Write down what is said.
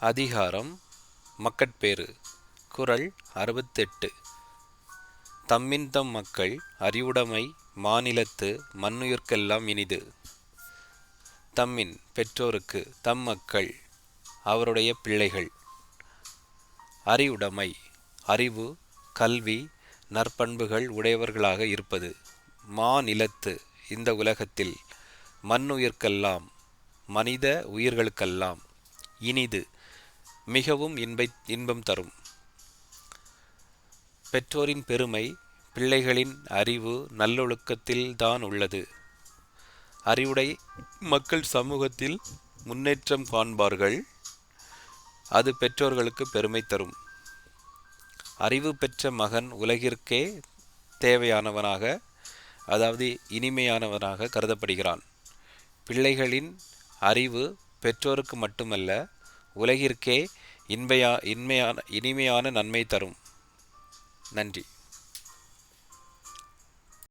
அதிகாரம் மக்கட்பேறு குறள் அறுபத்தெட்டு. தம்மின்தம் மக்கள் அறிவுடைமை மாநிலத்து மண்ணுயிர்க்கெல்லாம் இனிது. தம்மின் பெற்றோருக்கு தம் மக்கள் அவருடைய பிள்ளைகள். அறிவுடைமை அறிவு கல்வி நற்பண்புகள் உடையவர்களாக இருப்பது. மாநிலத்து இந்த உலகத்தில் மண்ணுயிர்க்கெல்லாம் மனித உயிர்களுக்கெல்லாம் இனிது. மிகவும் இன்பை இன்பம் தரும். பெற்றோரின் பெருமை பிள்ளைகளின் அறிவு நல்லொழுக்கத்தில்தான் உள்ளது. அறிவுடை மக்கள் சமூகத்தில் முன்னேற்றம் காண்பார்கள். அது பெற்றோர்களுக்கு பெருமை தரும். அறிவு பெற்ற மகன் உலகிற்கே தேவையானவனாக அதாவது இனிமையானவனாக கருதப்படுகிறான். பிள்ளைகளின் அறிவு பெற்றோருக்கு மட்டுமல்ல உலகிற்கே இன்பையா இன்மையான இனிமையான நன்மை தரும். நன்றி.